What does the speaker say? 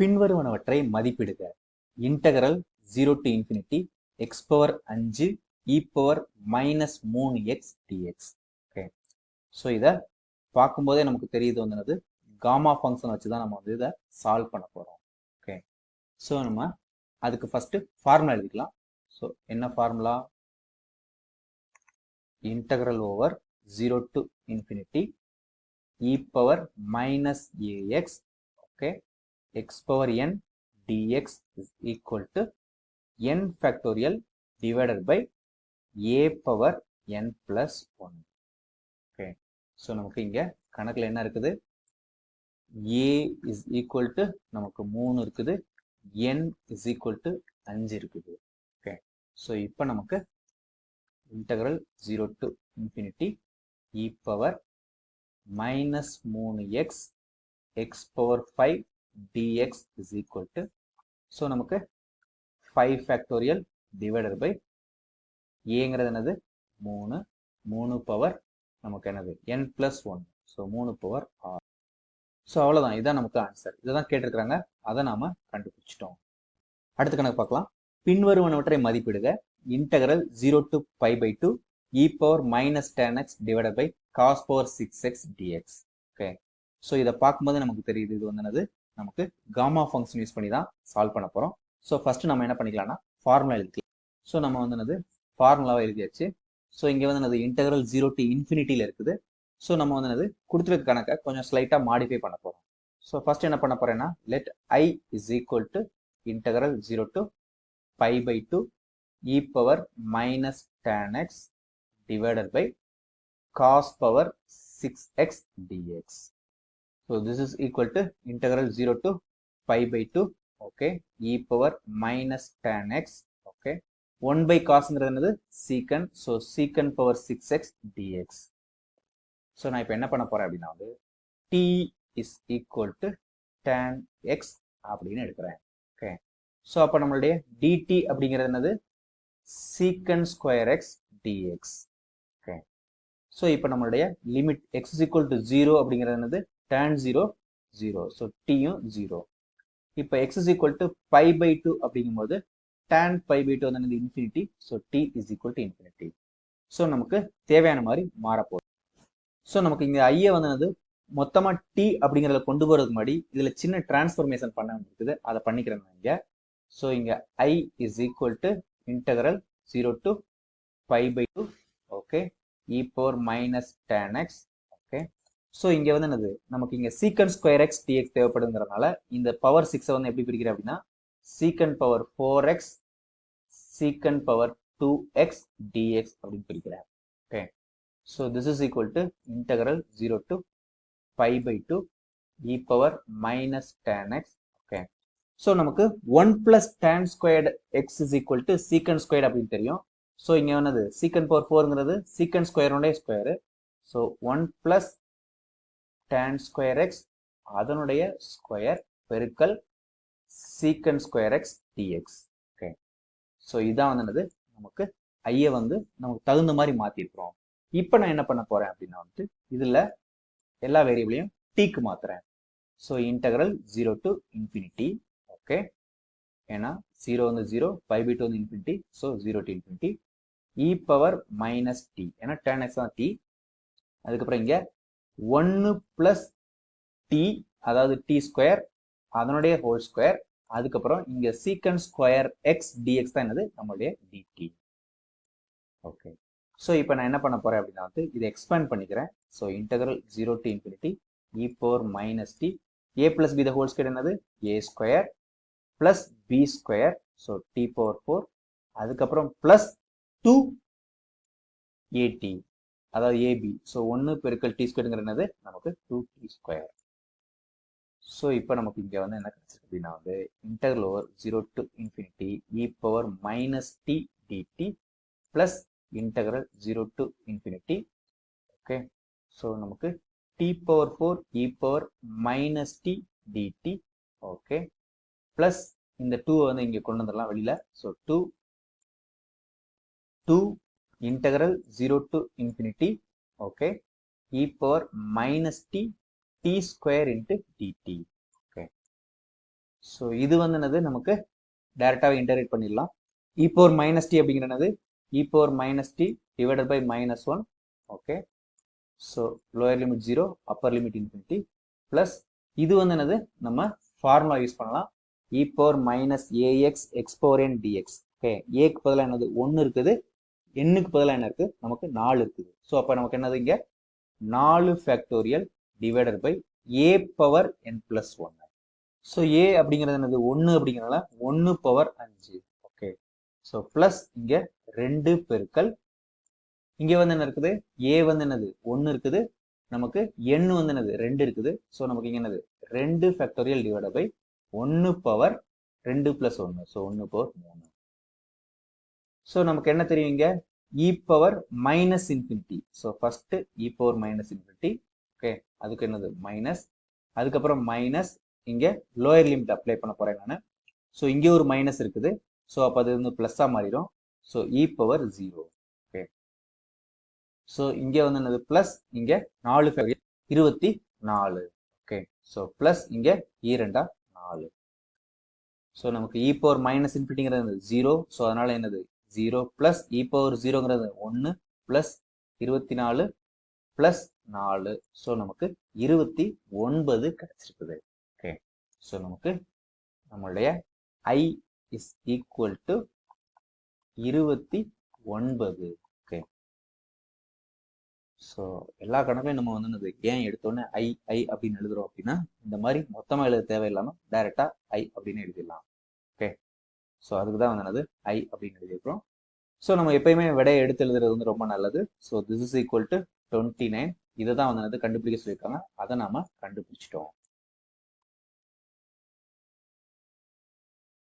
பின்வருவனவற்றை மதிப்பிடுக. Integral zero to infinity x power அஞ்சு e power minus மூணு எக்ஸ் டிஎக்ஸ் ஓகே ஸோ இதை பார்க்கும்போதே நமக்கு தெரியுது வந்து காமா ஃபங்க்ஷன் வச்சு தான் நம்ம வந்து இதை சால்வ் பண்ண போகிறோம் ஓகே ஸோ நம்ம அதுக்கு ஃபஸ்ட்டு ஃபார்முலா எழுதிக்கலாம். ஸோ என்ன formula integral over zero to infinity e power minus ax okay x power n dx is equal to n factorial divided by a power n plus 1 okay so நமக்கு இங்கே கணக்கில் என்ன இருக்குது? ஏ is equal to நமக்கு மூணு இருக்குது. என் is equal to அஞ்சு இருக்குது. ஓகே ஸோ இப்போ நமக்கு integral zero to infinity e power minus மூணு x x power five dx is equal to so நமக்கு ஃபைவ் ஃபேக்டோரியல் டிவைடட் பை ஏங்கிறது என்னது? மூணு. மூணு பவர் நமக்கு என்னது? என் பிளஸ் ஒன் ஸோ மூணு பவர் ஆர் ஸோ அவ்வளோதான் இதுதான் நமக்கு ஆன்சர் இதை தான் கேட்டிருக்கிறாங்க. அதை நாம கண்டுபிடிச்சிட்டோம். அடுத்த கணக்கு பார்க்கலாம். பின்வருவனவற்றை மதிப்பிடுக. Integral zero to pi by two e power minus ten x divided by cos power six x dx okay so இதை பார்க்கும்போது நமக்கு தெரியுது. இது வந்து என்னது? நமக்கு காமா ஃபங்க்ஷன் யூஸ் பண்ணி தான் சால்வ் பண்ண போகிறோம் ஸோ ஃபர்ஸ்ட் நம்ம என்ன பண்ணிக்கலாம்னா ஃபார்முலா எழுதிக்கலாம் ஸோ நம்ம வந்து என்னது ஃபார்முலாவை எழுதியாச்சு. ஸோ இங்கே வந்து என்னது ஜீரோ டு இன்ஃபினிட்டியில் இருக்குது. ஸோ நம்ம வந்து என்னது கொடுத்துருக்க கணக்கை கொஞ்சம் ஸ்லைட்டாக மாடிஃபை பண்ண போகிறோம் ஸோ ஃபர்ஸ்ட் என்ன பண்ண போறேன்னா let I is equal to integral zero to pi by two e power minus tan x divided by cos power six x dx So this is equal to integral 0 to pi by 2 okay? e power minus tan x okay? 1 by cosங்கிறது என்னது? secant. So secant power 6x dx. So நான் இப்போ என்ன பண்ண போறேன் அப்படின்னா வந்து t is equal to tan x அப்படின்னு எடுக்கிறேன் ஓகே ஸோ அப்போ நம்மளுடைய dt அப்படிங்கிறது என்னது? secant square x dx okay so இப்போ நம்மளுடைய limit x is equal to zero அப்படிங்கிறது என்னது? டேன் ஜீரோ ஜீரோ ஸோ டியும் ஜீரோ இப்போ x is equal to pi by two அப்படிங்கும்போது டேன் பை பை டூ வந்து infinity so t is equal to infinity so நமக்கு தேவையான மாதிரி மாறப்போகுது. ஸோ நமக்கு இங்கே ஐயை வந்து மொத்தமாக டி அப்படிங்கிறத கொண்டு போகிறதுக்கு முன்னாடி இதில் சின்ன டிரான்ஸ்ஃபர்மேஷன் பண்ண வேண்டியிருக்குது. அதை பண்ணிக்கிறேன் நான் இங்கே. ஸோ இங்கே I is equal to integral zero to pi by two okay e power minus tan x so இங்கே வந்து என்னது? நமக்கு இங்கே சீக்கன் ஸ்கொயர் எக்ஸ் டிஎக்ஸ் தேவைப்படுங்கிறதுனால இந்த பவர் சிக்ஸை வந்து எப்படி பிரிக்கிறேன் அப்படின்னா secant power four x secant power two x dx அப்படின்னு பிரிக்கிறேன். Okay so this is equal to integral zero to pi by two e power minus tan x okay so நமக்கு one plus tan squared x is equal to secant square அப்படின்னு தெரியும். So இங்கே என்னது secant power ஃபோருங்கிறது secant ஸ்கொயருடைய square so one plus tan square x அதனுடைய square பெருக்கல் secant square x dx okay so இதான் வந்து என்னது? நமக்கு ஐயை வந்து நமக்கு தகுந்த மாதிரி மாற்றிருக்கிறோம் இப்போ நான் என்ன பண்ண போகிறேன் அப்படின்னா வந்துட்டு இதில் எல்லா வேரியபிளையும் டீக்கு மாற்றுறேன் so integral zero to infinity okay ஏன்னா ஜீரோ வந்து ஜீரோ ஃபைவ் பை டூ வந்து infinity so zero to infinity e power minus t ஏன்னா டேன் எக்ஸ் தான் டி அதுக்கப்புறம் இங்கே ஒன்று பிளஸ் டி அதாவது டி ஸ்கொயர் அதனுடைய ஹோல் ஸ்கொயர் அதுக்கப்புறம் இங்க சீக்கன் ஸ்கொயர் எக்ஸ் டிஎக்ஸ் தான் என்னது? நம்மளுடைய டிடி ஓகே ஸோ இப்போ நான் என்ன பண்ண போறேன் அப்படின்னா வந்து இதை எக்ஸ்பேண்ட் பண்ணிக்கிறேன். So integral zero to infinity e power minus t a plus b the whole square என்னது? A square plus b square so t power four அதுக்கப்புறம் பிளஸ் டூ ஏடி அதாவது ஏபி ஸோ ஒன்று பெருக்கல் டி ஸ்கொயருங்கிறது நமக்கு two D square so இப்போ நமக்கு இங்கே வந்து என்ன கிடைச்சிருக்கு அப்படின்னா வந்து integral over zero to infinity e power minus t dt plus integral zero to infinity okay so நமக்கு t power four e power minus t dt okay plus இந்த டூ வந்து இங்கே கொண்டு வந்துடலாம் வெளியில். So two two integral 0 to infinity okay e power minus t t square into dt okay so இது வந்து என்னது? நமக்கு டைரெக்டாகவே இன்டகிரேட் பண்ணிடலாம். இ பவர் மைனஸ் டி அப்படிங்கிறது e power minus t divided by minus one okay so lower limit zero upper limit infinity plus இது வந்து என்னது? நம்ம ஃபார்முலா யூஸ் பண்ணலாம். E power minus ax x power n dx okay ஏக்கு பதிலாக என்னது? ஒன்று இருக்குது. எண்ணுக்கு பதிலாக என்ன இருக்குது நமக்கு நாலு இருக்குது. ஸோ அப்போ நமக்கு என்னது இங்கே? நாலு factorial divided by a power n plus ஒன்று ஸோ ஏ அப்படிங்கிறது என்னது? ஒன்று அப்படிங்கிறதுனால ஒன்று பவர் அஞ்சு. ஓகே ஸோ ப்ளஸ் இங்கே ரெண்டு பெருக்கள் இங்கே வந்து என்ன இருக்குது? ஏ வந்து என்னது? ஒன்று இருக்குது. நமக்கு எண் வந்து என்னது? ரெண்டு இருக்குது. ஸோ நமக்கு இங்கே என்னது? ரெண்டு ஃபேக்டோரியல் டிவைட் பை ஒன்று பவர் ரெண்டு ப்ளஸ் ஒன்று ஸோ ஒன்று பவர் மூணு. ஸோ நமக்கு என்ன தெரியும் இங்கே e power minus infinity so first e power minus infinity okay அதுக்கு என்னது? மைனஸ் அதுக்கப்புறம் மைனஸ் இங்கே லோயர் லிமிட் அப்ளை பண்ண போறேன் நான். ஸோ இங்கே ஒரு மைனஸ் இருக்குது. ஸோ அப்போ அது வந்து ப்ளஸ்ஸாக மாறிடும். So e power zero okay so இங்கே வந்து என்னது? ப்ளஸ் இங்கே நாலு இருபத்தி நாலு. ஓகே ஸோ ப்ளஸ் இங்கே இரண்டா நாலு. ஸோ நமக்கு இ பவர் மைனஸ் இன்ஃபினிட்டிங்கிறது ஜீரோ ஸோ அதனால என்னது? ஜீரோ ப்ளஸ் இ பவர் ஜீரோங்கிறது ஒன்று ப்ளஸ் இருபத்தி நாலு ப்ளஸ் நாலு. ஸோ நமக்கு இருபத்தி ஒன்பது கிடைச்சிருக்குது. ஓகே ஸோ நமக்கு நம்மளுடைய ஐ இஸ் ஈக்குவல் டு இருபத்தி ஒன்பது. ஓகே ஸோ எல்லா கணக்கையும் நம்ம வந்து ஏன் எடுத்தோன்னே ஐ ஐ அப்படின்னு எழுதுறோம் அப்படின்னா இந்த மாதிரி மொத்தமாக எழுத தேவையில்லாமல் டைரெக்டாக ஐ அப்படின்னு எழுதிடலாம். ஓகே ஸோ அதுக்கு தான் வந்து என்னது? ஐ அப்படின்னு எழுதியிருக்கிறோம். ஸோ நம்ம எப்பயுமே விடையை எடுத்து எழுதுறது வந்து ரொம்ப நல்லது. So this is equal to twenty nine இதை தான் வந்து கண்டுபிடிக்க சொல்லியிருக்காங்க. அதை நாம கண்டுபிடிச்சிட்டோம்.